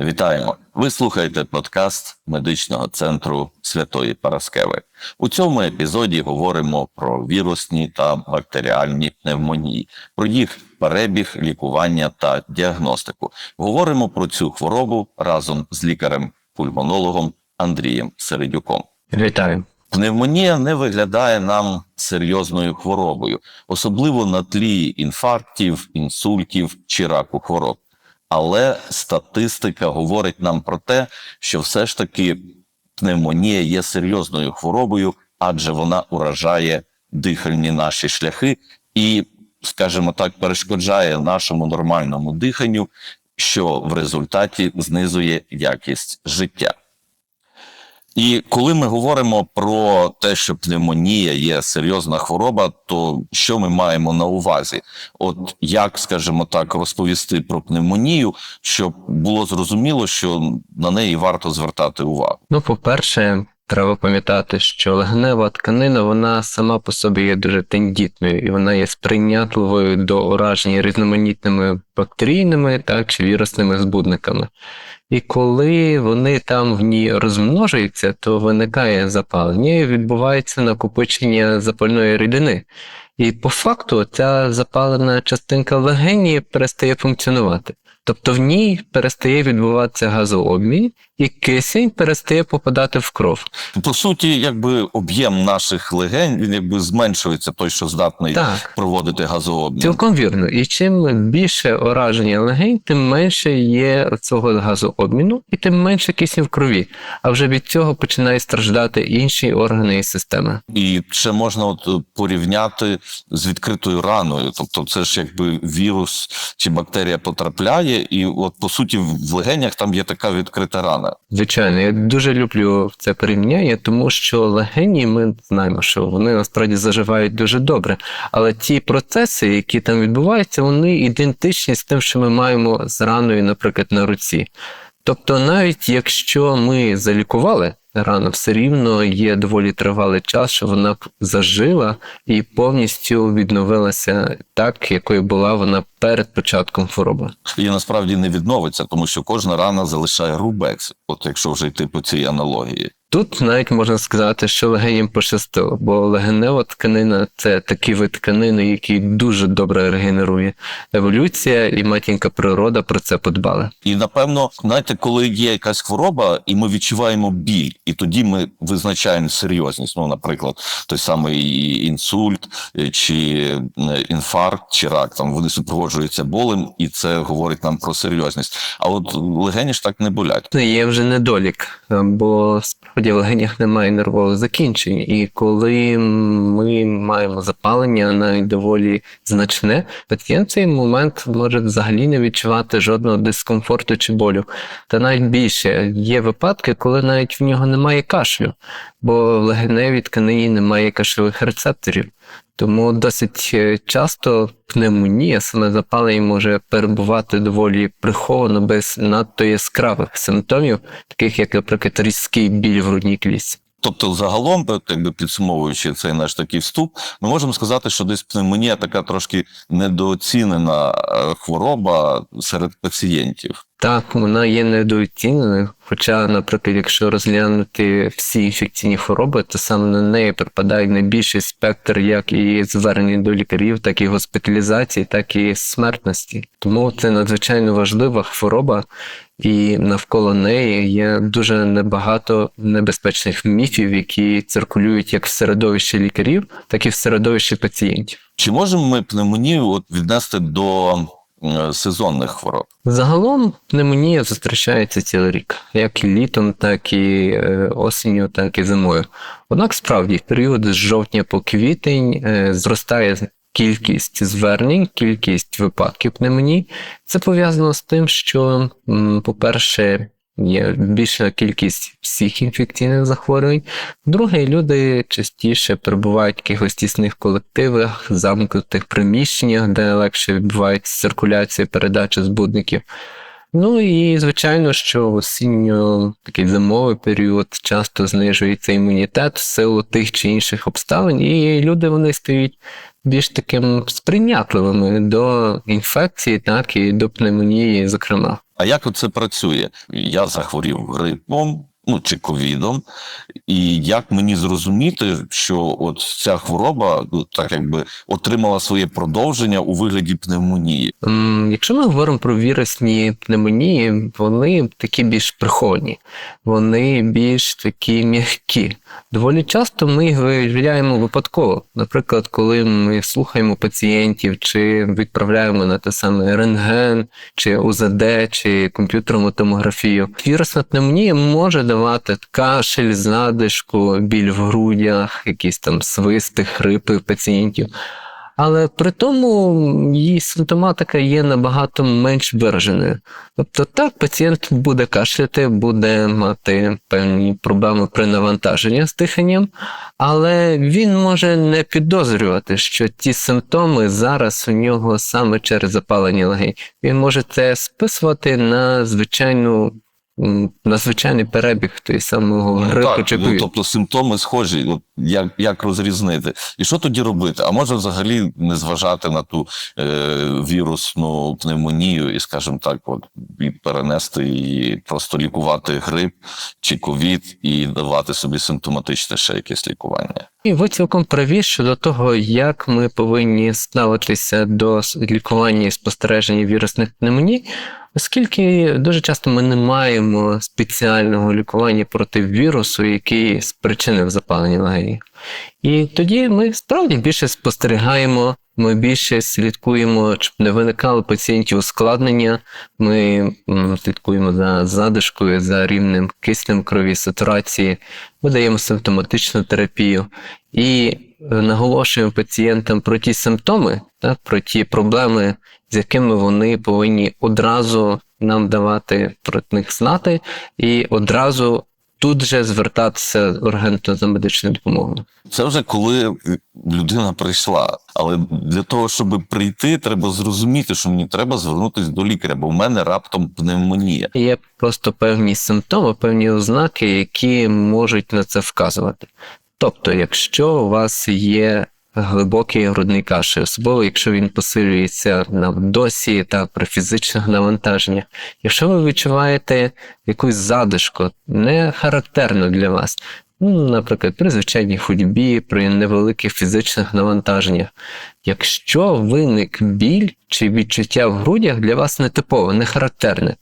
Вітаємо! Ви слухаєте подкаст медичного центру Святої Параскеви. У цьому епізоді говоримо про вірусні та бактеріальні пневмонії, про їх перебіг, лікування та діагностику. Говоримо про цю хворобу разом з лікарем-пульмонологом Андрієм Середюком. Вітаю. Пневмонія не виглядає нам серйозною хворобою, особливо на тлі інфарктів, інсультів чи раку хвороб. Але статистика говорить нам про те, що все ж таки пневмонія є серйозною хворобою, адже вона уражає дихальні наші шляхи і, скажімо так, перешкоджає нашому нормальному диханню, що в результаті знизує якість життя. І коли ми говоримо про те, що пневмонія є серйозна хвороба, то що ми маємо на увазі? От як, скажімо так, розповісти про пневмонію, щоб було зрозуміло, що на неї варто звертати увагу. Ну, по-перше, треба пам'ятати, що легенева тканина вона сама по собі є дуже тендітною, і вона є сприйнятливою до ураження різноманітними бактерійними так, чи вірусними збудниками. І коли вони там в ній розмножуються, то виникає запалення і відбувається накопичення запальної рідини. І по факту ця запалена частинка легені перестає функціонувати. Тобто в ній перестає відбуватися газообмін, і кисень перестає попадати в кров. По суті, якби об'єм наших легень він якби зменшується, той, що здатний Так. проводити газообмін. Цілком вірно. І чим більше ураження легень, тим менше є цього газообміну, і тим менше кисню в крові. А вже від цього починають страждати інші органи і системи. І ще можна от е, порівняти з відкритою раною. Тобто, це ж якби вірус чи бактерія потрапляє, і от по суті в легенях там є така відкрита рана. Звичайно, я дуже люблю це порівняння, тому що легені ми знаємо, що вони насправді заживають дуже добре. Але ті процеси, які там відбуваються, вони ідентичні з тим, що ми маємо з раною, наприклад, на руці. Тобто, навіть якщо ми залікували рану, все рівно є доволі тривалий час, що вона зажила і повністю відновилася так, якою була вона перед початком хвороби. І насправді не відновиться, тому що кожна рана залишає рубець, от якщо вже йти по цій аналогії. Тут навіть можна сказати, що легеням пощастило, бо легенева тканина це такий вид тканини, який дуже добре регенерує. Еволюція і матінка природа про це подбали. І напевно, знаєте, коли є якась хвороба, і ми відчуваємо біль, і тоді ми визначаємо серйозність. Ну, наприклад, той самий інсульт е, чи е, інфаркт, чи рак, там вони супроводжуються болем, і це говорить нам про серйозність. А от легені ж так не болять. Ну, Є вже недолік, е, бо справді в легенях немає нервових закінчень. І коли ми маємо запалення навіть доволі значне, пацієнт в цей момент може взагалі не відчувати жодного дискомфорту чи болю. Та навіть більше є випадки, коли навіть в нього немає кашлю, бо в легеневій тканині немає кашльових рецепторів. Тому досить е, часто пневмонія, саме запалення може перебувати доволі приховано без надто яскравих симптомів, таких як, наприклад, різкий біль в грудній клітці. Тобто, загалом, якби підсумовуючи цей наш такий вступ, ми можемо сказати, що десь пневмонія така трошки недооцінена е, хвороба серед пацієнтів. Так, вона є недооціненою. Хоча, наприклад, якщо розглянути всі інфекційні хвороби, то саме на неї припадає найбільший спектр як і звернень до лікарів, так і госпіталізації, так і смертності. Тому це надзвичайно важлива хвороба, і навколо неї є дуже небагато небезпечних міфів, які циркулюють як в середовищі лікарів, так і в середовищі пацієнтів. Чи можемо ми пневмонію от віднести до сезонних хвороб? Загалом пневмонія зустрічається цілий рік, як і літом, так і е, осінню, так і зимою. Однак справді в період з жовтня по квітень е, зростає кількість звернень, кількість випадків пневмонії. Це пов'язано з тим, що, по-перше, Є більша кількість всіх інфекційних захворювань. Друге, люди частіше перебувають в якихось тісних колективах, замкнутих приміщеннях, де легше відбувається циркуляція передача збудників. Ну і звичайно, що осінньо такий зимовий період часто знижується імунітет в силу тих чи інших обставин, і люди вони стають більш таким сприйнятливими до інфекції, так і до пневмонії, зокрема. А як це працює? Я захворів грипом, ну чи ковідом, і як мені зрозуміти, що от ця хвороба ну, так якби отримала своє продовження у вигляді пневмонії? Якщо ми говоримо про вірусні пневмонії, вони такі більш приховані, вони більш такі м'які. Доволі часто ми їх виявляємо випадково. Наприклад, коли ми слухаємо пацієнтів чи відправляємо на те саме рентген, чи УЗД, чи комп'ютерну томографію. Вірусна пневмонія може давати кашель, задишку, біль в грудях, якісь там свисти, хрипи пацієнтів. Але при тому її симптоматика є набагато менш вираженою. Тобто так, пацієнт буде кашляти, буде мати певні проблеми при навантаженні з диханням, але він може не підозрювати, що ті симптоми зараз у нього саме через запалення легень. Він може це списувати на звичайну. М, На звичайний перебіг той самого грипу так, чи ну, тобто симптоми схожі. От як, як розрізнити? І що тоді робити? А може взагалі не зважати на ту е, вірусну пневмонію і, скажімо так, от і перенести її, просто лікувати грип чи ковід і давати собі симптоматичне ще якесь лікування. І ви цілком праві щодо того, як ми повинні ставитися до лікування і спостереження вірусних пневмоній, оскільки дуже часто ми не маємо спеціального лікування проти вірусу, який спричинив запалення легені. І тоді ми справді більше спостерігаємо, ми більше слідкуємо, щоб не виникало пацієнтів ускладнення. Ми слідкуємо за задишкою, за рівнем киснем крові, сатурації, ми даємо симптоматичну терапію і е, наголошуємо пацієнтам про ті симптоми, про ті проблеми, з якими вони повинні одразу нам давати про них знати, і одразу тут же звертатися ургентно за медичною допомогою. Це вже коли людина прийшла. Але для того, щоб прийти, треба зрозуміти, що мені треба звернутися до лікаря, бо в мене раптом пневмонія. Є просто певні симптоми, певні ознаки, які можуть на це вказувати. Тобто, якщо у вас є глибокий грудний кашель, особливо якщо він посилюється на досі та при фізичних навантаженнях, якщо ви відчуваєте якусь задишку, не характерну для вас, ну, наприклад, при звичайній ходьбі, при невеликих фізичних навантаженнях, якщо виник біль чи відчуття в грудях для вас нетипове, не характерне,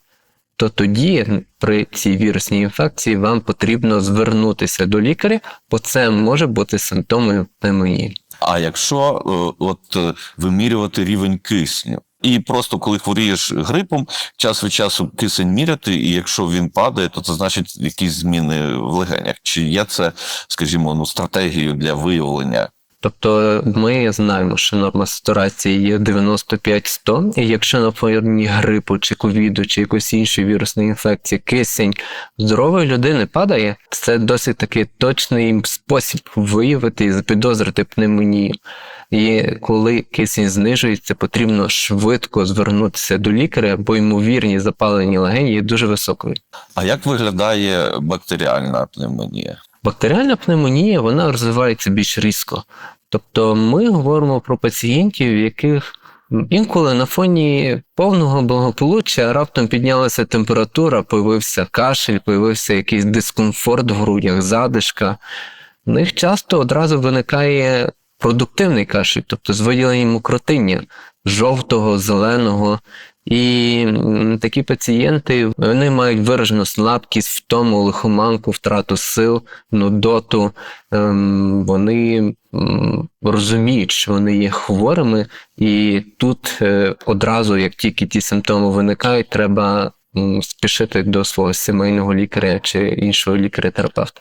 то тоді при цій вірусній інфекції вам потрібно звернутися до лікаря, бо це може бути симптомом пневмонії. А якщо е, от е, вимірювати рівень кисню, і просто коли хворієш грипом, час від часу кисень міряти, і якщо він падає, то це значить якісь зміни в легенях. Чи є це, скажімо, ну стратегією для виявлення? Тобто ми знаємо, що норма сатурації є 95-100, і якщо на фоні грипу чи ковіду, чи якоїсь іншої вірусної інфекції кисень здорової людини падає, це досить такий точний спосіб виявити і запідозрити пневмонію. І коли кисень знижується, потрібно швидко звернутися до лікаря, бо ймовірність запалення легень є дуже високою. А як виглядає бактеріальна пневмонія? Бактеріальна пневмонія вона розвивається більш різко. Тобто ми говоримо про пацієнтів, яких інколи на фоні повного благополуччя раптом піднялася температура, появився кашель, появився якийсь дискомфорт в грудях, задишка. В них часто одразу виникає продуктивний кашель, тобто з виділенням мокротиння жовтого, зеленого. І такі пацієнти вони мають виражену слабкість, втому, лихоманку, втрату сил, нудоту. Ем, Вони розуміють, що вони є хворими, і тут е, одразу, як тільки ті симптоми виникають, треба спішити до свого сімейного лікаря чи іншого лікаря-терапевта.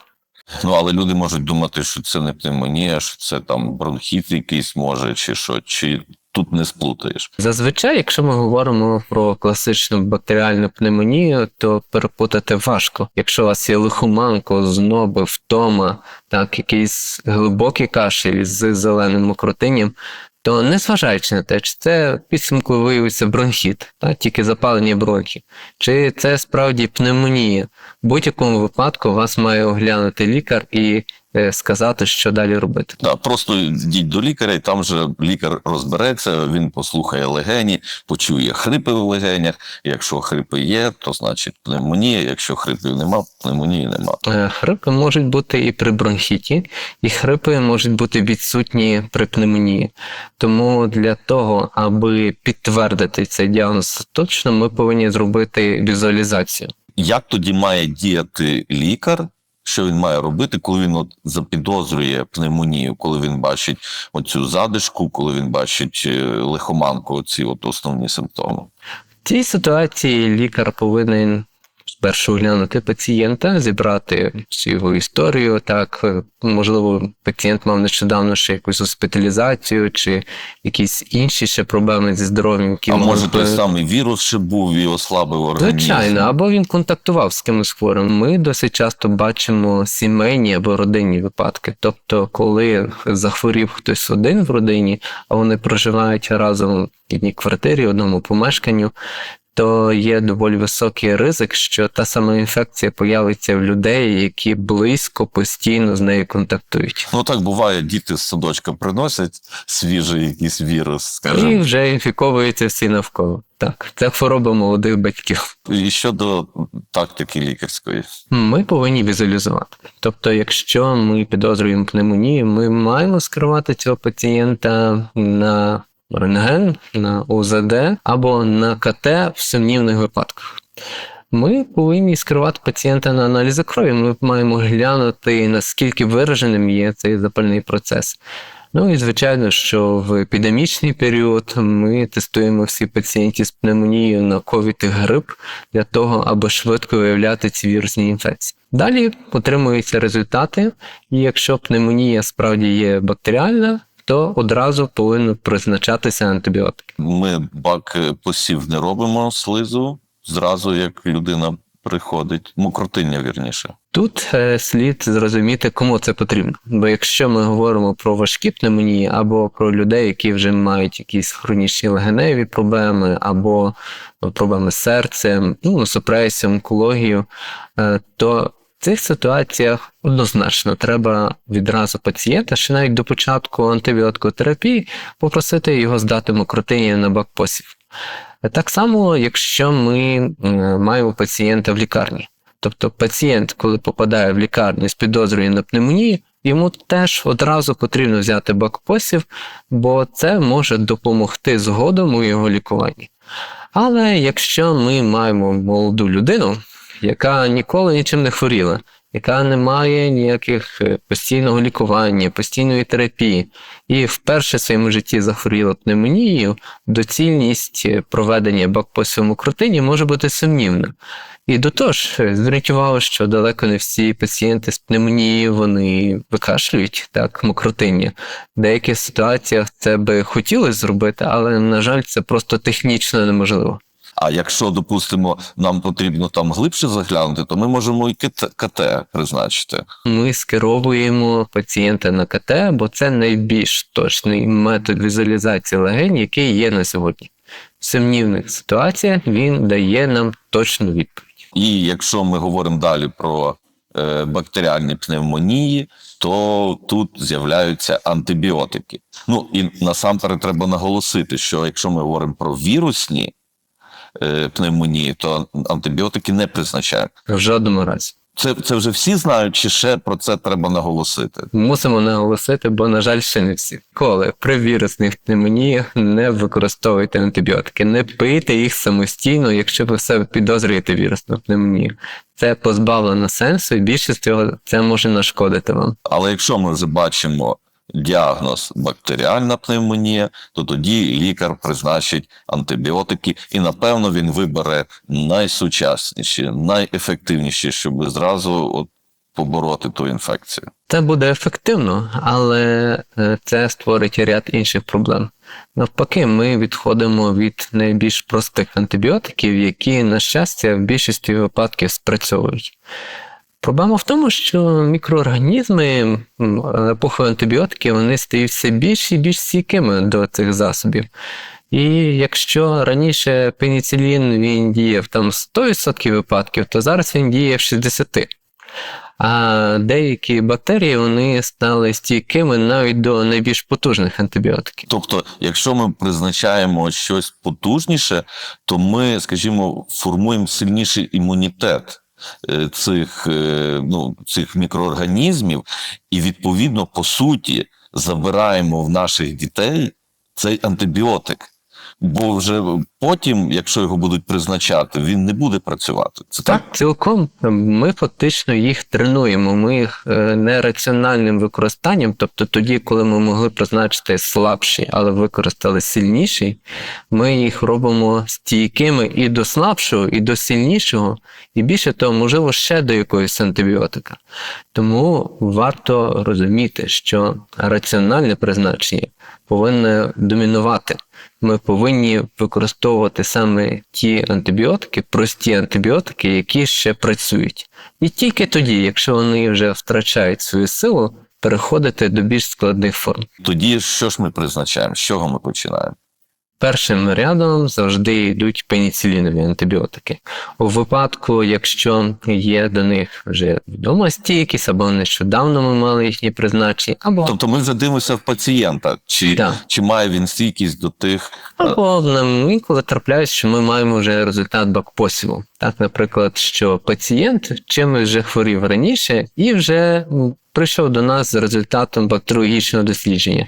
Ну але люди можуть думати, що це не пневмонія, що це там бронхіт якийсь може, чи що, чи тут не сплутаєш. Зазвичай, якщо ми говоримо про класичну бактеріальну пневмонію, то перепутати важко. Якщо у вас є лихоманко, зноби, втома, так, якийсь глибокий кашель з зеленим мокротинням, то незважаючи на те, чи це підсумку виявиться бронхіт, так, тільки запалення бронхів, чи це справді пневмонія, в будь-якому випадку вас має оглянути лікар і сказати, що далі робити. Да, просто йдіть до лікаря, і там же лікар розбереться, він послухає легені, почує хрипи в легенях. Якщо хрипи є, то значить пневмонія. Якщо хрипів нема, пневмонії нема. Е, Хрипи можуть бути і при бронхіті, і хрипи можуть бути відсутні при пневмонії. Тому для того, аби підтвердити цей діагноз точно, ми повинні зробити візуалізацію. Як тоді має діяти лікар? Що він має робити, коли він от запідозрює пневмонію, коли він бачить оцю задишку, коли він бачить е, лихоманку, оці от основні симптоми? В цій ситуації лікар повинен спершу оглянути пацієнта, зібрати всю його історію. Так, е, можливо, пацієнт мав нещодавно ще якусь госпіталізацію чи якісь інші ще проблеми зі здоров'ям, які а можуть може той самий вірус ще був і ослабив організм? Звичайно, або він контактував з кимось хворим. Ми досить часто бачимо сімейні або родинні випадки. Тобто, коли захворів хтось один в родині, а вони проживають разом в одній квартирі, одному помешканню. То є доволі високий ризик, що та сама інфекція появиться в людей, які близько постійно з нею контактують. Ну так буває, діти з садочка приносять свіжий якийсь вірус, І вже інфіковуються всі навколо. Так, це хвороба молодих батьків. І щодо тактики лікарської. Ми повинні візуалізувати. Тобто, якщо ми підозрюємо пневмонію, ми маємо скерувати цього пацієнта на рентген, на УЗД або на КТ в сумнівних випадках. Ми повинні скерувати пацієнта на аналізи крові. Ми маємо глянути, наскільки вираженим є цей запальний процес. Ну і звичайно, що в епідемічний період ми тестуємо всі пацієнтів з пневмонією на ковід і грип для того, аби швидко виявляти ці вірусні інфекції. Далі отримуються результати, і якщо пневмонія справді є бактеріальна, то одразу повинно призначатися антибіотики. Ми бак е, посів не робимо слизу зразу, як людина приходить. Мокротиння, вірніше. Тут е, слід зрозуміти, кому це потрібно. Бо якщо ми говоримо про важкі пневмонії або про людей, які вже мають якісь хронічні легеневі проблеми, або проблеми з серцем, ну, супресію, онкологію, е, то цих ситуаціях однозначно треба відразу пацієнта, ще навіть до початку антибіотикотерапії, попросити його здати мокротинію на бакпосів. Так само, якщо ми маємо пацієнта в лікарні. Тобто пацієнт, коли попадає в лікарню з підозрою на пневмонію, йому теж одразу потрібно взяти бакпосів, бо це може допомогти згодом у його лікуванні. Але якщо ми маємо молоду людину, яка ніколи нічим не хворіла, яка не має ніяких е, постійного лікування, постійної терапії, і вперше в своєму житті захворіла пневмонією, доцільність е, проведення бакпосів мокротині може бути сумнівна. І до того ж, е, зверніть увагу, що далеко не всі пацієнти з пневмонією вони викашлюють так мокротиння. В деяких ситуаціях це би хотілося зробити, але на жаль, це просто технічно неможливо. А якщо, допустимо, нам потрібно там глибше заглянути, то ми можемо і КТ, призначити. Ми скеровуємо пацієнта на КТ, бо це найбільш точний метод візуалізації легень, який є на сьогодні. В сумнівних ситуаціях він дає нам точну відповідь. І якщо ми говоримо далі про е, бактеріальні пневмонії, то тут з'являються антибіотики. Ну і насамперед треба наголосити, що якщо ми говоримо про вірусні пневмонії, то антибіотики не призначають. В жодному разі. Це, це вже всі знають, чи ще про це треба наголосити. Мусимо наголосити, бо, на жаль, ще не всі. Коли при вірусних пневмоніях не використовуйте антибіотики, не пийте їх самостійно, якщо ви в себе підозрюєте вірусну пневмонію. Це позбавлено сенсу, і більшість цього це може нашкодити вам. Але якщо ми вже бачимо діагноз бактеріальна пневмонія, то тоді лікар призначить антибіотики, і напевно він вибере найсучасніші, найефективніші, щоб зразу от побороти ту інфекцію. Це буде ефективно, але е, це створить ряд інших проблем. Навпаки, ми відходимо від найбільш простих антибіотиків, які, на щастя, в більшості випадків спрацьовують. Проблема в тому, що мікроорганізми епохою антибіотиків вони стають все більш і більш стійкими до цих засобів. І якщо раніше пеніцилін він діяв там 100% випадків, то зараз він діє в 60%. А деякі бактерії вони стали стійкими навіть до найбільш потужних антибіотиків. Тобто, якщо ми призначаємо щось потужніше, то ми, скажімо, формуємо сильніший імунітет цих, е, ну, цих мікроорганізмів, і відповідно, по суті, забираємо в наших дітей цей антибіотик. Бо вже потім, якщо його будуть призначати, він не буде працювати. Це так? Так, цілком ми фактично їх тренуємо. Ми їх е, нераціональним використанням, тобто тоді, коли ми могли призначити слабший, але використали сильніший, ми їх робимо стійкими і до слабшого, і до сильнішого, і більше того, можливо, ще до якогось антибіотика. Тому варто розуміти, що раціональне призначення повинне домінувати. Ми повинні використовувати саме ті антибіотики, прості антибіотики, які ще працюють. І тільки тоді, якщо вони вже втрачають свою силу, переходити до більш складних форм. Тоді що ж ми призначаємо? З чого ми починаємо? Першим рядом завжди йдуть пеніцилінові антибіотики. У випадку, якщо є до них вже відома стійкість, або нещодавно ми мали їхні призначення, або Тобто ми вже дивимося в пацієнта, чи, Так. чи має він стійкість до тих. Або нам інколи трапляється, що ми маємо вже результат бакпосіву. Так, наприклад, що пацієнт чимось вже хворів раніше і вже прийшов до нас з результатом бактеріологічного дослідження.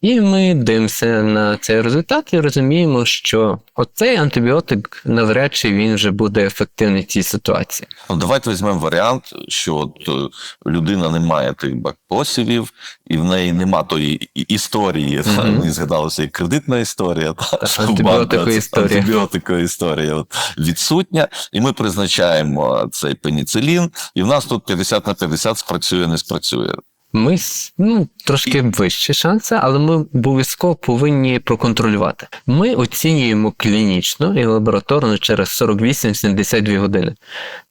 І ми дивимося на цей результат і розуміємо, що оцей антибіотик навряд чи він вже буде ефективний в цій ситуації. Ну, давайте візьмемо варіант, що от, е, людина не має тих бакпосівів, і в неї нема тої історії. Та, Мгм. Мені згадалася і кредитна історія, антибіотикова історія. антибіотикова історія от, відсутня. І ми призначаємо цей пеніцилін, і в нас тут 50 на 50 спрацює, не спрацює. Ми ну, трошки вищі шанси, але ми обов'язково повинні проконтролювати. Ми оцінюємо клінічно і лабораторно через 48-72 години.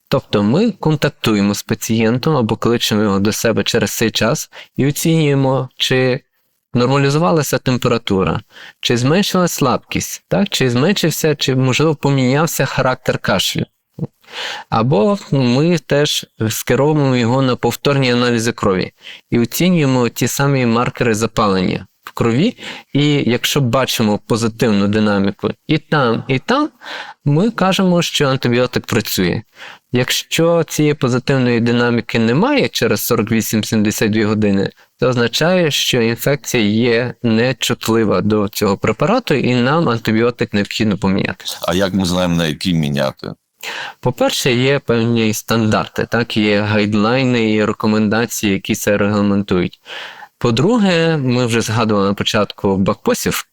Тобто ми контактуємо з пацієнтом або кличемо його до себе через цей час і оцінюємо, чи нормалізувалася температура, чи зменшилась слабкість, так? чи зменшився, чи можливо помінявся характер кашлю. Або ми теж скеровуємо його на повторні аналізи крові і оцінюємо ті самі маркери запалення в крові. І якщо бачимо позитивну динаміку і там, і там, ми кажемо, що антибіотик працює. Якщо цієї позитивної динаміки немає через 48-72 години, це означає, що інфекція є нечутлива до цього препарату, і нам антибіотик необхідно поміняти. А як ми знаємо, на який міняти? По-перше, є певні стандарти, так, є гайдлайни і рекомендації, які це регламентують. По-друге, ми вже згадували на початку бакпосів.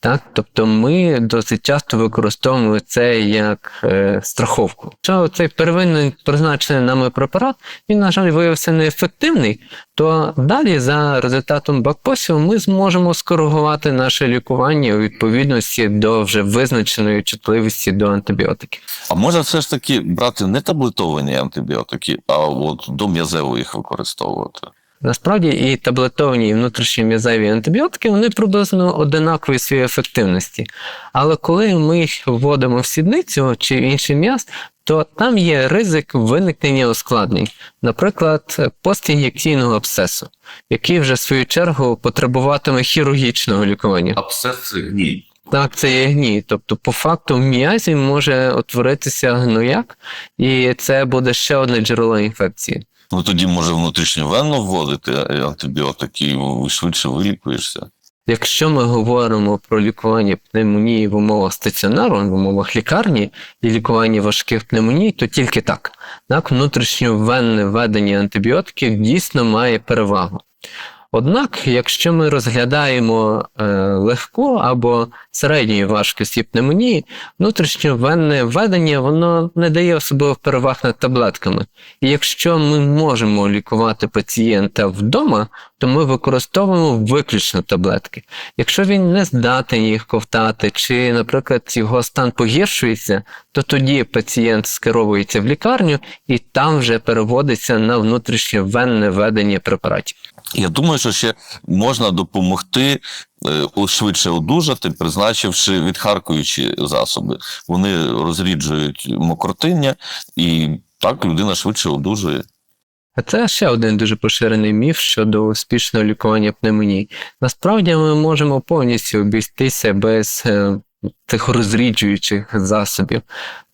Так, тобто ми досить часто використовуємо це як е, страховку. Якщо цей первинний призначений нами препарат, він, на жаль, виявився неефективний, то далі за результатом бакпосів ми зможемо скоригувати наше лікування у відповідності до вже визначеної чутливості до антибіотиків. А може все ж таки брати не таблетовані антибіотики, а от до м'язеву їх використовувати? Насправді і таблетовані, і внутрішньом'язеві антибіотики вони приблизно одинакові в своїй ефективності. Але коли ми їх вводимо в сідницю чи в інший м'яз, то там є ризик виникнення ускладнень, наприклад, постін'єкційного абсцесу, який вже в свою чергу потребуватиме хірургічного лікування. Абсцес гній. Так, це є гній. Тобто, по факту, в м'язі може утворитися гнояк, і це буде ще одне джерело інфекції. Ну тоді може внутрішньовенно вводити антибіотики, і швидше вилікуєшся. Якщо ми говоримо про лікування пневмонії в умовах стаціонару, в умовах лікарні і лікування важких пневмоній, то тільки так. Так, внутрішньовенне введення антибіотиків дійсно має перевагу. Однак, якщо ми розглядаємо е, легку або середньої важкості пневмонії, внутрішньовенне введення воно не дає особливих переваг над таблетками. І якщо ми можемо лікувати пацієнта вдома, то ми використовуємо виключно таблетки. Якщо він не здатен їх ковтати, чи, наприклад, його стан погіршується, то тоді пацієнт скеровується в лікарню і там вже переводиться на внутрішньовенне введення препаратів. Я думаю, що ще можна допомогти е, швидше одужати, призначивши відхаркуючі засоби. Вони розріджують мокротиння, і так людина швидше одужує. А це ще один дуже поширений міф щодо успішного лікування пневмонії. Насправді ми можемо повністю обійтися без е, цих розріджуючих засобів,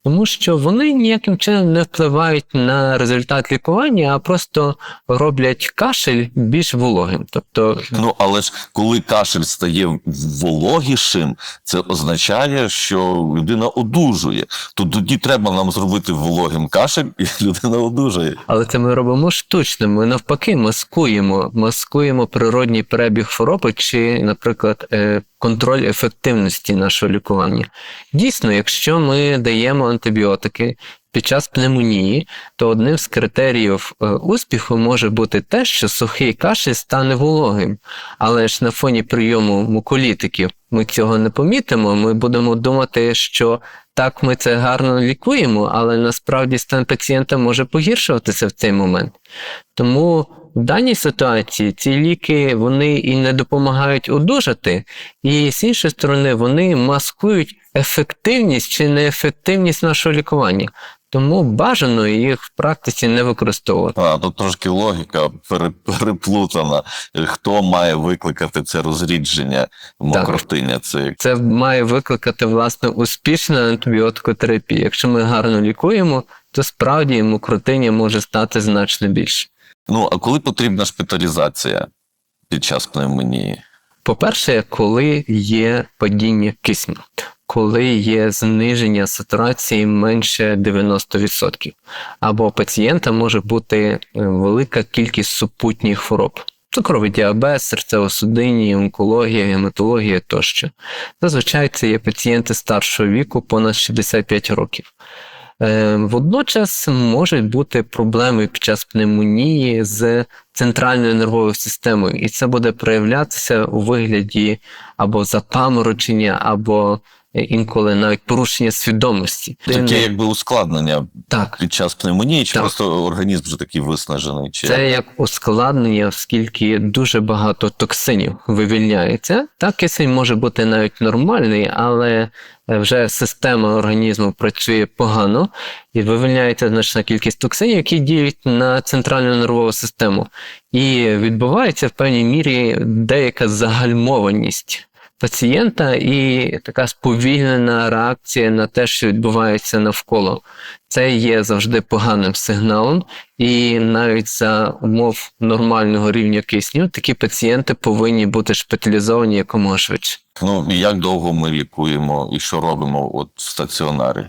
тому що вони ніяким чином не впливають на результат лікування, а просто роблять кашель більш вологим. Тобто Ну але ж коли кашель стає вологішим, це означає, що людина одужує. То тоді треба нам зробити вологим кашель, і людина одужує. Але це ми робимо штучно. Ми навпаки маскуємо, маскуємо природній перебіг хвороби чи, наприклад, е, контроль ефективності нашого лікування. Дійсно, якщо ми даємо антибіотики під час пневмонії, то одним з критеріїв е, успіху може бути те, що сухий кашель стане вологим. Але ж на фоні прийому муколітиків ми цього не помітимо. Ми будемо думати, що так ми це гарно лікуємо, але насправді стан пацієнта може погіршуватися в цей момент. Тому в даній ситуації ці ліки вони і не допомагають одужати, і з іншої сторони, вони маскують ефективність чи неефективність нашого лікування. Тому бажано їх в практиці не використовувати. А тут трошки логіка переплутана. Хто має викликати це розрідження мокротиння? Це Це має викликати власне успішна антибіотикотерапія. Якщо ми гарно лікуємо, то справді мокротиння може стати значно більше. Ну а коли потрібна шпиталізація під час пневмонії? По-перше, коли є падіння кисню, коли є зниження сатурації менше 90%, або пацієнта може бути е, велика кількість супутніх хвороб. Цукровий діабет, серцево-судинні, онкологія, гематологія тощо. Зазвичай це є пацієнти старшого віку понад 65 років. Е, Водночас можуть бути проблеми під час пневмонії з центральною нервовою системою, і це буде проявлятися у вигляді або запаморочення, або інколи навіть порушення свідомості. Таке якби ускладнення Так, під час пневмонії, чи Так. просто організм вже такий виснажений? Чи Це як ускладнення, оскільки дуже багато токсинів вивільняється. Так, кисень може бути навіть нормальний, але е, вже система організму працює погано і вивільняється значна кількість токсинів, які діють на центральну нервову систему. І відбувається в певній мірі деяка загальмованість. Пацієнта і така сповільнена реакція на те, що відбувається навколо. Це є завжди поганим сигналом, і навіть за умов нормального рівня кисню такі пацієнти повинні бути шпиталізовані якомога швидше. ну і як довго ми лікуємо і що робимо от в стаціонарі?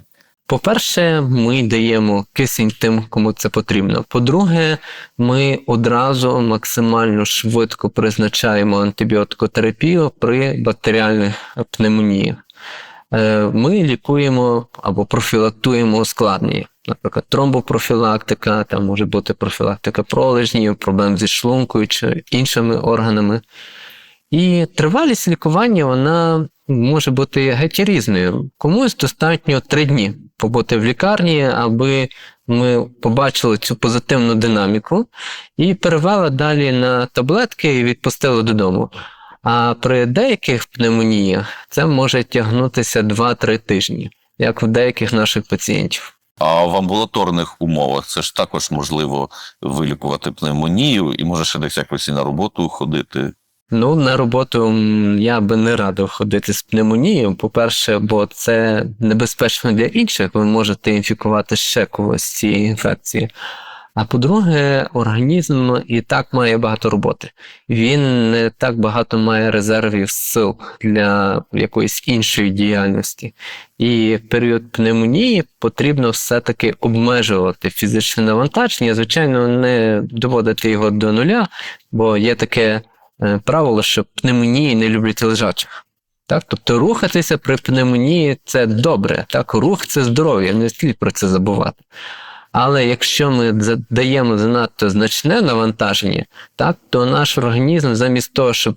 По-перше, ми даємо кисень тим, кому це потрібно. По-друге, ми одразу максимально швидко призначаємо антибіотикотерапію при бактеріальних пневмоніях. Е, Ми лікуємо або профілактуємо ускладнення. Наприклад, тромбопрофілактика, там може бути профілактика пролежнів, проблем зі шлункою чи іншими органами. І тривалість лікування вона може бути геть різною. Комусь достатньо три дні побути в лікарні, аби ми побачили цю позитивну динаміку і перевели далі на таблетки і відпустили додому. А при деяких пневмоніях це може тягнутися 2-3 тижні, як в деяких наших пацієнтів. А в амбулаторних умовах це ж також можливо вилікувати пневмонію, і може ще десь якось і на роботу ходити. Ну, на роботу я би не радив ходити з пневмонією. По-перше, бо це небезпечно для інших, ви можете інфікувати ще когось цієї інфекції. А по-друге, організм і так має багато роботи. Він не так багато має резервів сил для якоїсь іншої діяльності. І в період пневмонії потрібно все-таки обмежувати фізичне навантаження. Звичайно, не доводити його до нуля, бо є таке правило, що пневмонії не люблять лежачих. Так? Тобто рухатися при пневмонії це добре. Так? Рух це здоров'я, не слід про це забувати. Але якщо ми даємо занадто значне навантаження, так, то наш організм, замість того, щоб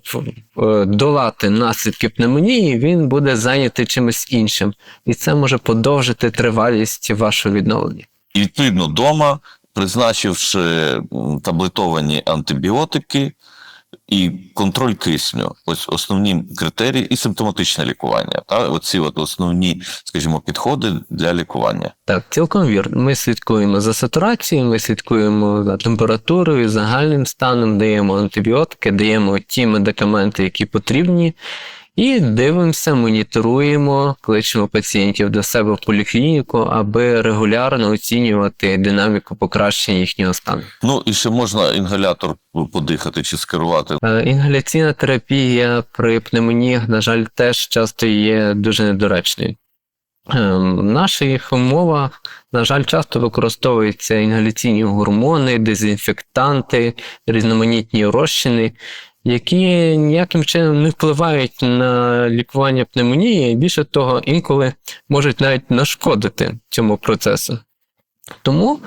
е, долати наслідки пневмонії, він буде зайнятий чимось іншим. І це може подовжити тривалість вашого відновлення. І відповідно вдома, призначивши таблетовані антибіотики, і контроль кисню. Ось основні критерії і симптоматичне лікування. Та оці от основні, скажімо, підходи для лікування. Так, цілком вірно. Ми слідкуємо за сатурацією, ми слідкуємо за температурою, загальним станом, даємо антибіотики, даємо ті медикаменти, які потрібні, і дивимося, моніторуємо, кличемо пацієнтів до себе в поліклініку, аби регулярно оцінювати динаміку покращення їхнього стану. Ну і ще можна інгалятор подихати чи скерувати. Е, Інгаляційна терапія при пневмоніях, на жаль, теж часто є дуже недоречною. Ем, В наших умовах, на жаль, часто використовуються інгаляційні гормони, дезінфектанти, різноманітні розчини, які ніяким чином не впливають на лікування пневмонії, і більше того, інколи можуть навіть нашкодити цьому процесу. Тому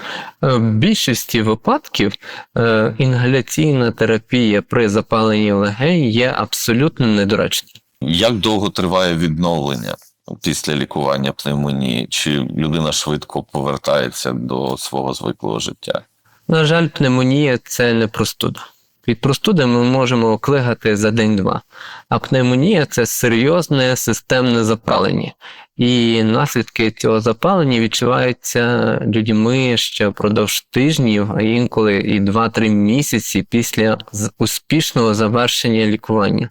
е, в більшості випадків е, інгаляційна терапія при запаленні легень є абсолютно недоречною. Як довго триває відновлення після лікування пневмонії? Чи людина швидко повертається до свого звиклого життя? На жаль, пневмонія це не простуда. Від простуди ми можемо клигати за день-два. А пневмонія це серйозне системне запалення. І наслідки цього запалення відчуваються людьми ще впродовж тижнів, а інколи і 2-3 місяці після успішного завершення лікування.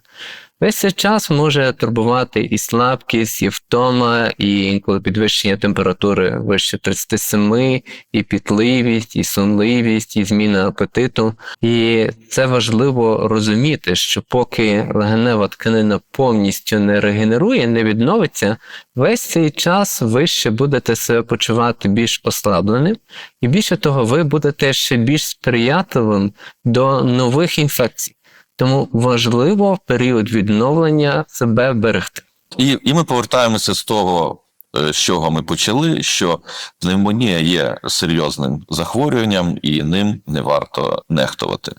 Весь цей час може турбувати і слабкість, і втома, і інколи підвищення температури вище 37, і пітливість, і сонливість, і зміна апетиту. І це важливо розуміти, що поки легенева тканина повністю не регенерує, не відновиться, весь цей час ви ще будете себе почувати більш ослабленим, і більше того, ви будете ще більш сприятливим до нових інфекцій. Тому важливо в період відновлення себе берегти. І, і ми повертаємося з того, е, з чого ми почали, що пневмонія є серйозним захворюванням, і ним не варто нехтувати.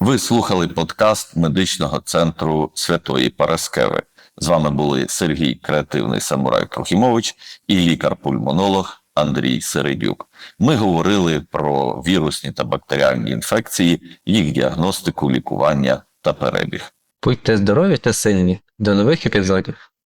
Ви слухали подкаст медичного центру Святої Параскеви. З вами були Сергій Креативний Самурай Трохімович і лікар-пульмонолог Андрій Середюк. Ми говорили про вірусні та бактеріальні інфекції, їх діагностику, лікування та перебіг. Будьте здорові та сильні. До нових епізодів.